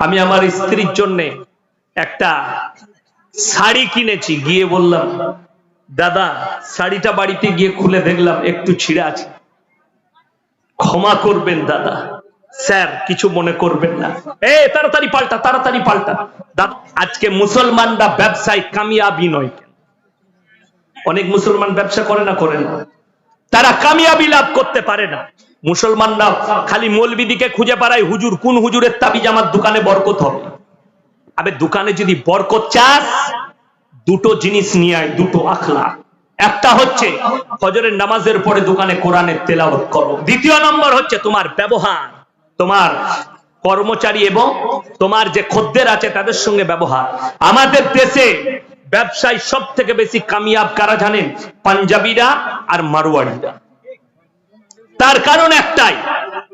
আমি আমার স্ত্রীর জন্য একটা শাড়ি কিনেছি, গিয়ে বললাম, দাদা, শাড়িটা বাড়িতে গিয়ে খুলে দেখলাম, একটু ছিঁড়ে আছে। ক্ষমা করবেন, দাদা। স্যার, কিছু মনে করবেন না। এ তাড়াতাড়ি পাল্টা তাড়াতাড়ি পাল্টা। দাদা, আজকে মুসলমানরা ব্যবসায় কামিয়াবি নয় অনেক মুসলমান ব্যবসা করে না করে না। তারা কামিয়াবি লাভ করতে পারে না। মুসলমানরা খালি মৌলবিদিকে খুঁজে পারায় হুজুর, কোন হুজুরের তাবিজ আমার দোকানে বরকত হবে? আবে, দোকানে যদি বরকত চাস, দুটো জিনিস নিয়ে আয়, দুটো আখলা একটা হচ্ছে, ফজরের নামাজের পরে দোকানে কোরআনের তেলাওয়াত করো। দ্বিতীয় নম্বর হচ্ছে তোমার ব্যবহার, তোমার কর্মচারী এবং তোমার যে খদ্দের আছে তাদের সঙ্গে ব্যবহার। আমাদের দেশে ব্যবসায় সব থেকে বেশি কামিয়াব কারা জানেন? পাঞ্জাবিরা আর মারোয়াড়িরা তার কারণ একটাই,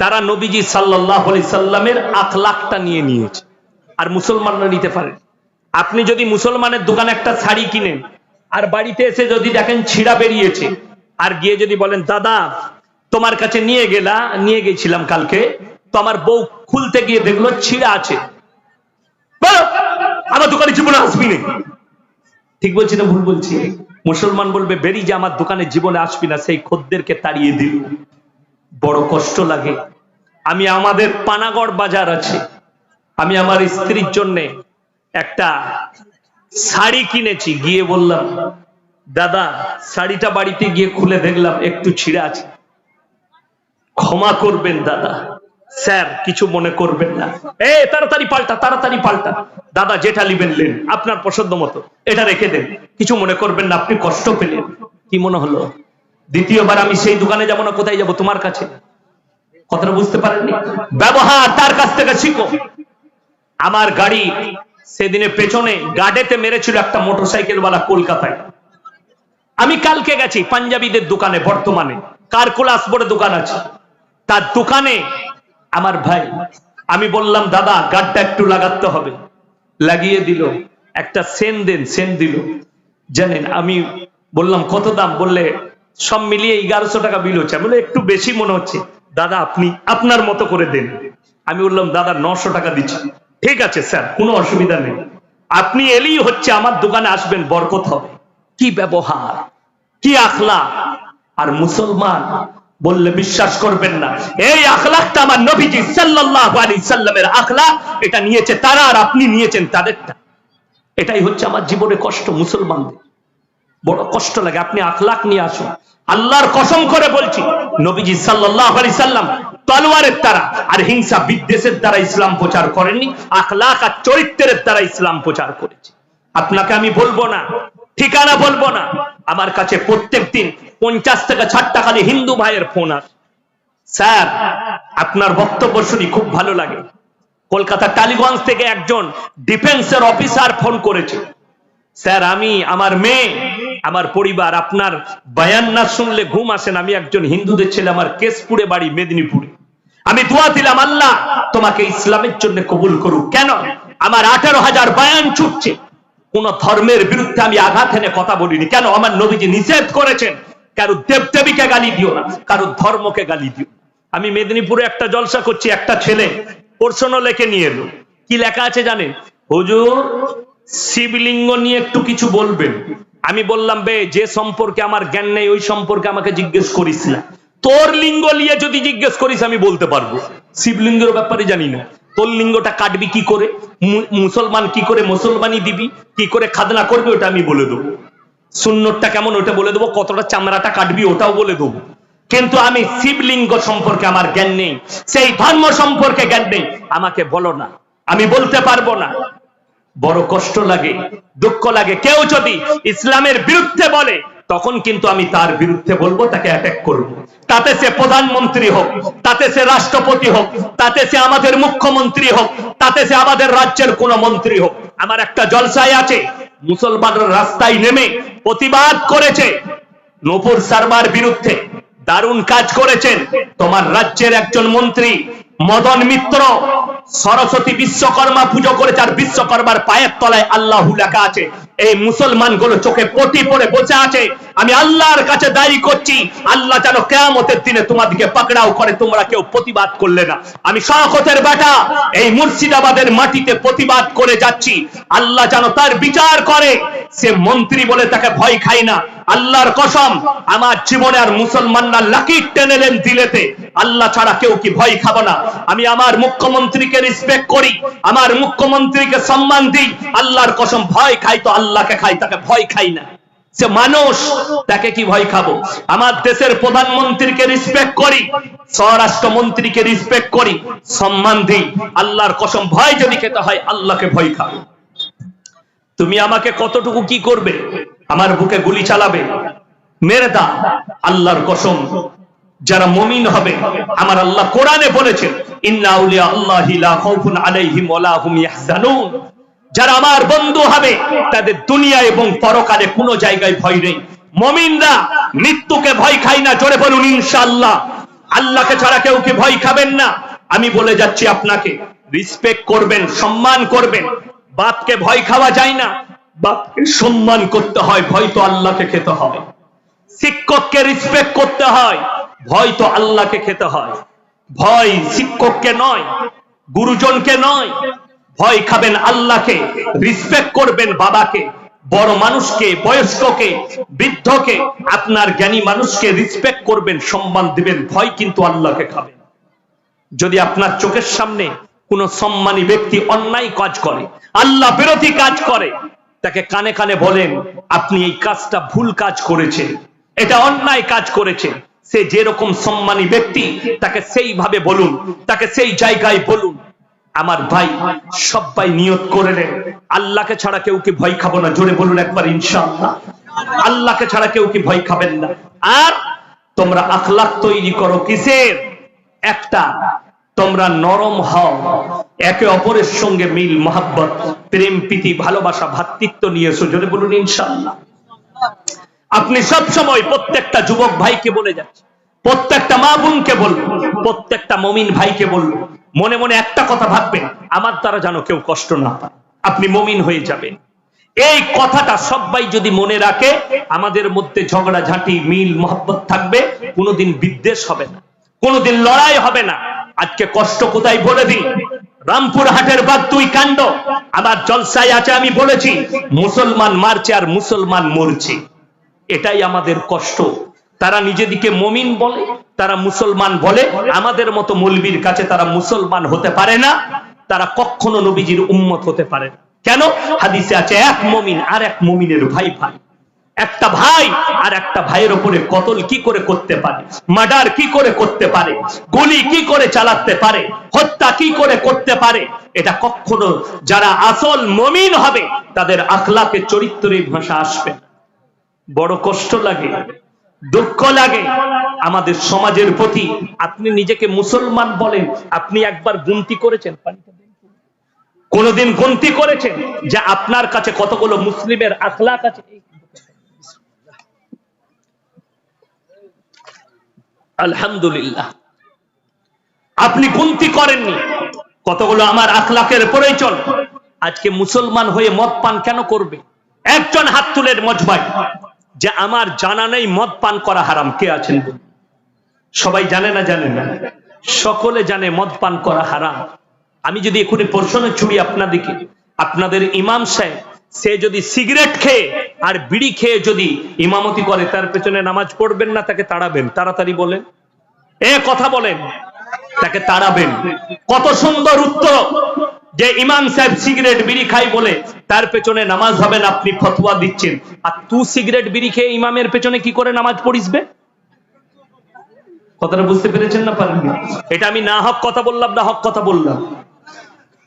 তারা নবীজি সাল্লাহ সাল্লামের আখলাখটা নিয়ে নিয়েছে। আর মুসলমানরা নিতে পারে। আপনি যদি মুসলমানের দোকানে একটা শাড়ি কিনেন, আর বাড়িতে এসে যদি দেখেন ছিঁড়া বেরিয়েছে, আর গিয়ে যদি বলেন, দাদা, তোমার কাছে নিয়ে গেলা, নিয়ে গেছিলাম কালকে, তো আমার বউ খুলতে গিয়ে দেখল ছিঁড়া আছে। আমার দোকানে জীবনে আসবি না। ঠিক বলছি না ভুল বলছি? মুসলমান বলবে বেরিয়ে যে আমার দোকানে জীবনে আসবি না, সেই খদ্দেরকে তাড়িয়ে দিল। বড় কষ্ট লাগে। আমি আমাদের পানাগড় বাজার আছে। আমি আমার স্ত্রীর জন্য একটা শাড়ি কিনেছি, গিয়ে বললাম, দাদা, শাড়িটা বাড়িতে গিয়ে খুলে দেখলাম, একটু ছিঁড়ে আছে। ক্ষমা করবেন, দাদা। স্যার, কিছু মনে করবেন না। এ, তাড়াতাড়ি পাল্টা তাড়াতাড়ি পাল্টা। দাদা, যেটা লিবেন লেন আপনার পছন্দ মতো। এটা রেখে দেন। কিছু মনে করবেন না, আপনি কষ্ট পেলেন। কি মনে হলো? দ্বিতীয়বার আমি সেই দোকানে যাব না, কোথায় যাব? তোমার কাছে। কথাটা বুঝতে পারেননি? ব্যবহার তার কাছ থেকে শিখো। আমার গাড়ি সেদিনে পেছনে গাডেতে মেরেছিল একটা মোটরসাইকেল ওয়ালা কলকাতায়। আমি কালকে গেছি পাঞ্জাবিদের দোকানে বর্তমানে। কারকুলাস বলে দোকান আছে? তার দোকানে আমার ভাই। আমি বললাম, দাদা, গাড়টা একটু লাগাতে হবে। লাগিয়ে দিল। একটা সেন দেন, সেন দিল। জানেন, আমি বললাম, কত দাম? বললে সব মিলিয়ে এগারোশো টাকা বিল হচ্ছে। আমি একটু বেশি মনে হচ্ছে। দাদা, আপনি আপনার মতো করে দেন। আমি বললাম, দাদা, নশো টাকা দিচ্ছি। ঠিক আছে স্যার, কোনো অসুবিধা নেই। আপনি এলেই হচ্ছে আমার দোকানে আসবেন, বরকত হবে। কি ব্যবহার, কি আখলা আর মুসলমান বললে বিশ্বাস করবেন না। এই আখলাকটা আমার নবীজি সাল্লাল্লাহু আলাইহি সাল্লামের আখলাক, এটা নিয়েছে তারা আর আপনি নিয়েছেন তাদেরটা। এটাই হচ্ছে আমার জীবনে কষ্ট মুসলমানদের। বড় কষ্ট লাগে, আপনি আখলাক নিয়ে আসুন। আল্লাহর কসম করে বলছি, নবীজি সাল্লাল্লাহু আলাইহি সাল্লাম তলোয়ারের দ্বারা আর হিংসা বিদ্বেষের দ্বারা ইসলাম প্রচার করেননি আখলাক আর চরিত্রের দ্বারা ইসলাম প্রচার করেছে। আপনাকে আমি বলব না, ঠিকানা বলব না, আমার কাছে প্রত্যেক দিন পঞ্চাশ থেকে ষাট টাকা দিয়ে হিন্দু ভাইয়ের ফোন আসে। স্যার, আপনার বক্তব্য শুনি খুব ভালো লাগে। কলকাতা টালিগঞ্জ থেকে একজন ডিফেন্সের অফিসার ফোন করেছে। স্যার, আমি, আমার মেয়ে আমার পরিবার, আপনার বায়ান না শুনলে ঘুম আসেন আমি একজন হিন্দুদের ছেলে, আমার কেশপুরে বাড়ি, মেদিনীপুরে। আমি দোয়া দিলাম, আল্লাহ, তোমাকে ইসলামের জন্য কবুল করুক। কেন? আমার আঠারো হাজার বয়ান ছুটছে। কোন ধর্মের বিরুদ্ধে আমি আঘাত এনে কথা বলিনি। কেন? আমার নবীজি নিষেধ করেছেন, কারও দেবদেবীকে গালি দিও না, কারও ধর্মকে গালি দিও আমি মেদিনীপুরে একটা জলসা করছি, একটা ছেলে প্রশ্ন লেখে নিয়ে এলো। কি লেখা আছে জানেন? হুজুর, শিবলিঙ্গ নিয়ে একটু কিছু বলবেন। আমি বললাম, বে, যে সম্পর্কে আমার জ্ঞান নেই, ওই সম্পর্কে আমাকে জিজ্ঞেস করিস না। তোর লিঙ্গ নিয়ে যদি জিজ্ঞেস করিস, আমি বলতে পারব। শিবলিঙ্গের ব্যাপারে জানি না। তোর লিঙ্গটা কাটবি কি করে? মুসলমান কি করে মুসলমানি দিবি? কি করে খাদনা করবি? ওটা আমি বলে দেবো। সুন্নতটা কেমন, ওটা বলে দেবো। কতটা চামড়াটা কাটবি, ওটাও বলে দেবো। কিন্তু আমি শিবলিঙ্গ সম্পর্কে আমার জ্ঞান নেই। সেই ধর্ম সম্পর্কে জ্ঞান নেই। আমাকে বলো না। আমি বলতে পারব না। বড় কষ্ট লাগে, দুঃখ লাগে। কেউ যদি ইসলামের বিরুদ্ধে বলে, তখন কিন্তু আমি তার বিরুদ্ধে বলব, তাকে অ্যাটাক করব। তাতে সে প্রধানমন্ত্রী হোক, তাতে সে রাষ্ট্রপতি হোক, তাতে সে আমাদের মুখ্যমন্ত্রী হোক, তাতে সে আমাদের রাজ্যের কোন মন্ত্রী হোক। আমার একটা জলসায় আছে, মুসলমানরা রাস্তায় নেমে প্রতিবাদ করেছে, নপুর সারবার বিরুদ্ধে দারুণ কাজ করেছেন। তোমার রাজ্যের একজন মন্ত্রী, মদন মিত্র সরস্বতী বিশ্বকর্মা পুজো করেছে আর বিশ্বকর্মার পায়ের তলায় আল্লাহ লেখা আছে। এই মুসলমানগুলো চোখে পটি পড়ে বসে আছে। আমি আল্লাহর কাছে দায়ী করছি। আল্লাহ যেন কেয়ামতের দিনে তোমাদেরকে পাকড়াও করে, তোমরা কেউ প্রতিবাদ করলে না। আমি শওকতের বেটা, এই মুর্শিদাবাদের মাটিতে প্রতিবাদ করে যাচ্ছি। আল্লাহ যেন তার বিচার করে। সে মন্ত্রী বলে তাকে ভয় খাই না। আল্লাহর কসম, আমার জীবনে আর মুসলমানরা লাকির টেনে দেন দিলেতে। আল্লাহ ছাড়া কেউ কি ভয় খাব না। আমি আমার মুখ্যমন্ত্রীকে রেসপেক্ট করি। আমার মুখ্যমন্ত্রীকে সম্মান দিই। আল্লাহর কসম, ভয় খাই তো আল্লাহকে খাই, তাকে ভয় খাই না। সে মানুষ, তাকে কি ভয় খাব? আমার দেশের প্রধানমন্ত্রীকে রেসপেক্ট করি, স্বরাষ্ট্রমন্ত্রীকে রেসপেক্ট করি, সম্মান দিই। আল্লাহর কসম, ভয় যদি খেতে হয়, আল্লাহকে ভয় খাব। তুমি আমাকে কতটুকু কি করবে? আমার বুকে গুলি চালাবে? মেরে দা আল্লাহর কসম, যারা মমিন হবে, আমার আল্লাহ কোরআনে বলেছেন, ইন্না আউলিয়া আল্লাহি লা খাউফুন আলাইহিম ওয়ালা হুম ইয়াহজানুন। যারা আমার বন্ধু হবে, তাদের দুনিয়া এবং পরকালে কোনো জায়গায় ভয় নেই। মমিনরা মৃত্যুকে ভয় খায় না, জোরে বলুন, ইনশাআল্লাহ। আল্লাহকে ছাড়া কেউ কি ভয় খাবেন না? আমি বলে যাচ্ছি আপনাকে রিসপেক্ট করবেন, সম্মান করবেন। বাপকে ভয় খাওয়া যায় না, বাপকে সম্মান করতে হয়, ভয় তো আল্লাহকে খেতে হয়। শিক্ষককে রিসপেক্ট করতে হয়, ভয় তো আল্লাহকে খেতে হয়। ভয় শিক্ষককে নয়, গুরুজনকে নয় ভয় খাবেন আল্লাহকে রিসপেক্ট করবেন বাবাকে, বড় মানুষকে, বয়স্ককে, বৃদ্ধকে, আপনার জ্ঞানী মানুষকে রিসপেক্ট করবেন, সম্মান দিবেন, ভয় কিন্তু আল্লাহকে খাবেন। যদি আপনার চোখের সামনে কোন সম্মানী ব্যক্তি অন্যায় কাজ করে, আল্লাহ বিরোধী কাজ করে, তাকে কানে কানে বলেন, আপনি এই কাজটা ভুল কাজ করেছেন এটা অন্যায় কাজ করেছে। সে যেরকম সম্মানী ব্যক্তি, তাকে সেইভাবে বলুন, তাকে সেই জায়গায় বলুন। আমার ভাই সবাই নিয়ত করে নেন। আল্লাহকে ছাড়া কেউ কি ভয় খাব না? জোরে বলুন একবার, ইনশাআল্লাহ। আল্লাহকে ছাড়া কেউ কি ভয় খাবেন না? আর তোমরা আখলাক তৈরি করো কিসের? একটা, তোমরা নরম হও। একে অপরের সঙ্গে মিল, মহাব্বত, প্রেম, প্রীতি, ভালোবাসা ভ্রাতৃত্ব নিয়ে এসো। জোরে বলুন, ইনশাআল্লাহ। আপনি সব সময় প্রত্যেকটা যুবক ভাইকে বলে যাচ্ছেন। প্রত্যেকটা মা বোনকে বলব প্রত্যেকটা মমিন ভাইকে বলব মনে মনে একটা কথা ভাববেন, আমার দ্বারা যেন কেউ কষ্ট না পায়। আপনি মমিন হয়ে যাবেন। এই কথাটা সবাই যদি মনে রাখে, আমাদের মধ্যে ঝগড়া, ঝাঁটি, মিল, মহব্বত থাকবে, কোনোদিন বিদ্বেষ হবে না, কোনোদিন লড়াই হবে না। আজকে কষ্ট কোথায় বলে দিই রামপুর হাটের বাদ তুই কাণ্ড। আমার জলসায় আছে, আমি বলেছি, মুসলমান মারছে আর মুসলমান মরছে। এটাই আমাদের কষ্ট। তারা নিজেদিকে মমিন বলে, তারা মুসলমান বলে। আমাদের মতো মৌলবীর কাছে তারা মুসলমান হতে পারে না, তারা কখনো নবীজির উম্মত হতে পারে কেন? হাদিসে আছে, এক মমিন আর এক মমিনের ভাই ভাই। একটা ভাই আর একটা ভাইয়ের উপরে কতল কি করে করতে পারে? মার্ডার কি করে করতে পারে? গুলি কি করে চালাতে পারে? হত্যা কি করে করতে পারে? এটা কখনো যারা আসল মমিন হবে, তাদের আখলাকে চরিত্রের ভাষা আসবে বড় কষ্ট লাগে। দুঃখ লাগে আমাদের সমাজের প্রতি। আপনি নিজেকে মুসলমান বলেন, আপনি একবার গুনতি করেছেন? কোনদিন গুনতি করেছেন যে আপনার কাছে কতগুলো মুসলিমের আখলাক আছে? আলহামদুলিল্লাহ। আপনি গুনতি করেননি, কতগুলো আমার আখলাকের প্রয়োজন আজকে মুসলমান হয়ে মদ পান কেন করবে? একজন হাত তুলের মজবাই যে আমার জানা নেই, মদ পান করা হারাম। কে আছেন সবাই জানে না জানে না? সকলে জানে মদ পান করা হারাম। আমি যদি এখনই প্রশ্নে ছুড়ি আপনাদেরকে আপনাদের ইমাম সাহেব, সে যদি সিগারেট খেয়ে আর বিড়ি খেয়ে যদি ইমামতি করে, তার পেছনে নামাজ পড়বেন না, তাকে তাড়াবেন? তাড়াতাড়ি বলেন। এ কথা বলেন, তাকে তাড়াবেন। কত সুন্দর উত্তর! যে ইমাম সাহেব সিগারেট বিড়ি খাই বলে, তার পেছনে নামাজ হবে না, আপনি ফতোয়া দিচ্ছেন। আর তুই সিগারেট বিড়ি খেয়ে ইমামের পেছনে কি করে নামাজ পড়িসবে? কথাটা বুঝতে পেরেছেন না পারেন এটা আমি না হক কথা বললাম, না হক কথা বললাম।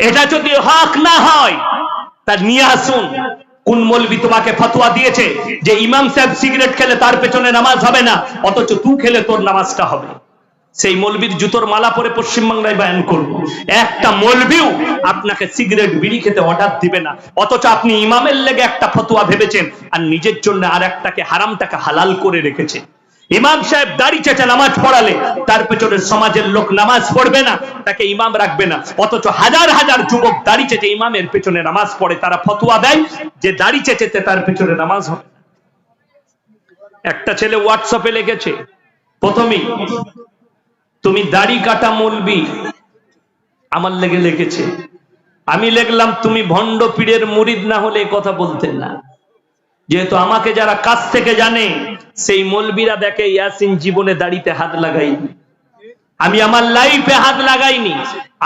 এটা যদি হক না হয়, তা নিয়ে আসুন, কোন মলবি তোমাকে ফতোয়া দিয়েছে যে ইমাম সাহেব সিগারেট খেলে তার পেছনে নামাজ হবে না, অথচ তুই খেলে তোর নামাজটা হবে। সেই মলবির জুতোর মালা পরে পশ্চিমবাংলায় বয়ান করব। একটা মৌলবিও আপনাকে সিগারেট, বিড়ি খেতে অর্ডার দিবে না। অথচ আপনি ইমামের লেগে একটা ফতোয়া ভেবেছেন আর নিজের জন্য আর একটাকে হারামটাকে হালাল করে রেখেছে। ইমাম সাহেব দাড়ি চেঁচা নামাজ পড়ালে তার পেছনে সমাজের লোক নামাজ পড়বে না, তাকে ইমাম রাখবে না। অথচ হাজার হাজার যুবক দাড়ি চেঁচে ইমামের পেছনে নামাজ পড়ে, তারা ফতোয়া দেয় যে দাড়ি চেঁচেতে তার পেছনে নামাজ হবে একটা ছেলে হোয়াটসঅ্যাপে লিখেছে প্রথমেই তুমি দাড়ি কাটা মলবি। আমার লেগে লিখেছে আমি লিখলাম তুমি ভণ্ড পীরের মুরিদ না হলে কথা বলতেন না। যেহেতু আমাকে যারা কাছ থেকে জানে, সেই মলবিরা দেখে ইয়াসিন জীবনে দাড়িতে হাত লাগাইনি। আমি আমার লাইফে হাত লাগাইনি।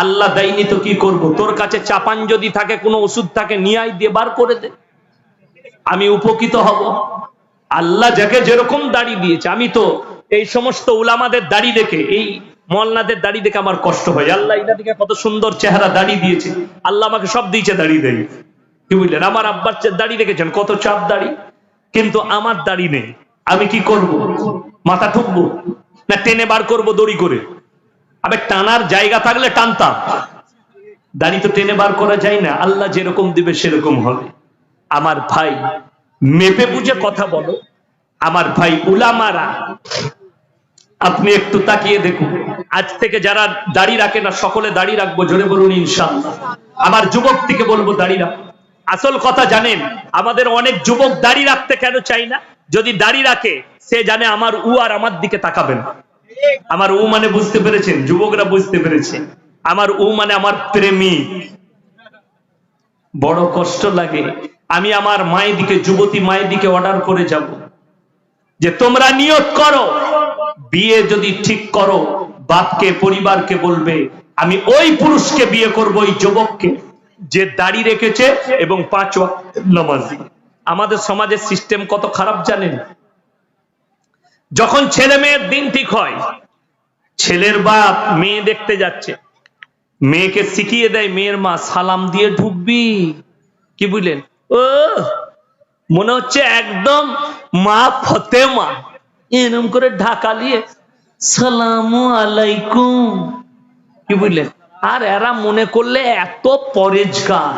আল্লাহ দেয়নি তো কি করব? তোর কাছে চাপান যদি থাকে, কোনো ওষুধ থাকে নিয়ে দিয়ে বার করে দে। আমি উপকৃত হব। আল্লাহ যাকে যেরকম দাড়ি দিয়েছে, আমি তো এই সমস্ত উলামাদের দাড়ি দেখে, এই মল্লাদের দাড়ি দেখে আমার কষ্ট হয়। আল্লাহ ইনাদিকে কত সুন্দর চেহারা দাড়ি দিয়েছে। আল্লাহ আমাকে সব দিয়েছে দাড়ি দেয়। কি বুঝলেন আমার আব্বার দাড়ি দেখেছেন? কত চাপ দাড়ি। কিন্তু আমার দাড়ি নেই। আমি কি করব? মাথা ঠুকবো? না টেনে বার করব দড়ি করে? আবে টানার জায়গা থাকলে টানতাম। দাড়ি তো টেনে বার করা যায় না। আল্লাহ যেরকম দিবে সেরকম হবে। আমার ভাই মেপে বুঝে কথা বলো। আমার ভাই উলামারা আপনি একটু তাকিয়ে দেখুন। আজ থেকে যারা দাড়ি রাখে না, সকলে দাড়ি রাখব, জোরে বলুন ইনশাআল্লাহ। আমার যুবক থেকে বলব দাড়ি রাখব আসল কথা জানেন, আমাদের অনেক যুবক দাড়ি রাখতে কেন চাই না? যদি দাড়ি রাখে, সে জানে আমার উ আর আমার দিকে তাকাবে না। আমার উ মানে বুঝতে পেরেছেন? যুবকরা বুঝতে পেরেছে। আমার উ মানে আমার প্রেমিক বড় কষ্ট লাগে। আমি আমার মায়ের দিকে, যুবতী মায়ের দিকে অর্ডার করে যাব। যে তোমরা নিয়ত করো, বিয়ে যদি ঠিক করো, বাপকে, পরিবারকে বলবে, আমি ওই পুরুষকে বিয়ে করব, ওই যুবককে, যে দাড়ি রেখেছে এবং পাঁচ নামাজি। আমাদের সমাজের সিস্টেম কত খারাপ জানেন? যখন ছেলে মেয়ের দিন ঠিক হয়, ছেলের বাপ মেয়ে দেখতে যাচ্ছে, মেয়েকে শিখিয়ে দেয়, মেয়ের মা সালাম দিয়ে ঢুকবি। কি বুঝলেন? ও মনে হচ্ছে একদম মা ফতেমা। এরম করে ঢাকা নিয়ে সালাম আলাইকুম। কি বুঝলেন? আর এরা মনে করলে এত পরেজগার।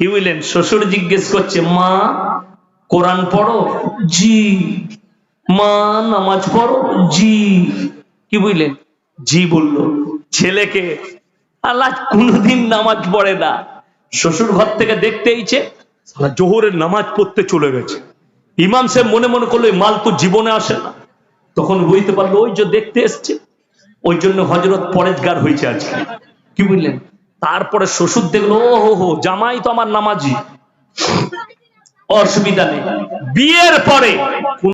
কি বুঝলেন? শ্বশুর জিজ্ঞেস করছে, মা, কোরআন পড়ো? জি। মা, নামাজ পড়ো? জি। কি বুঝলেন? জি বলল, ছেলেকে আল্লাহ কোনোদিন নামাজ পড়ে না। শ্বশুর ঘর থেকে দেখতে এইছে জোহরের নামাজ পড়তে চলে গেছে। ইমাম সাহেব মনে মনে করল মাল তো জীবনে আসে না। তখন বুঝতে পারল, ওই যে দেখতে এসছে, ওই জন্য হজরত পরেজগার হয়েছে আজকে। কি বুঝলেন তারপরে শ্বশুর দেখল ও হো, জামাই তো আমার নামাজি। অসুবিধা নেই। বিয়ের পরে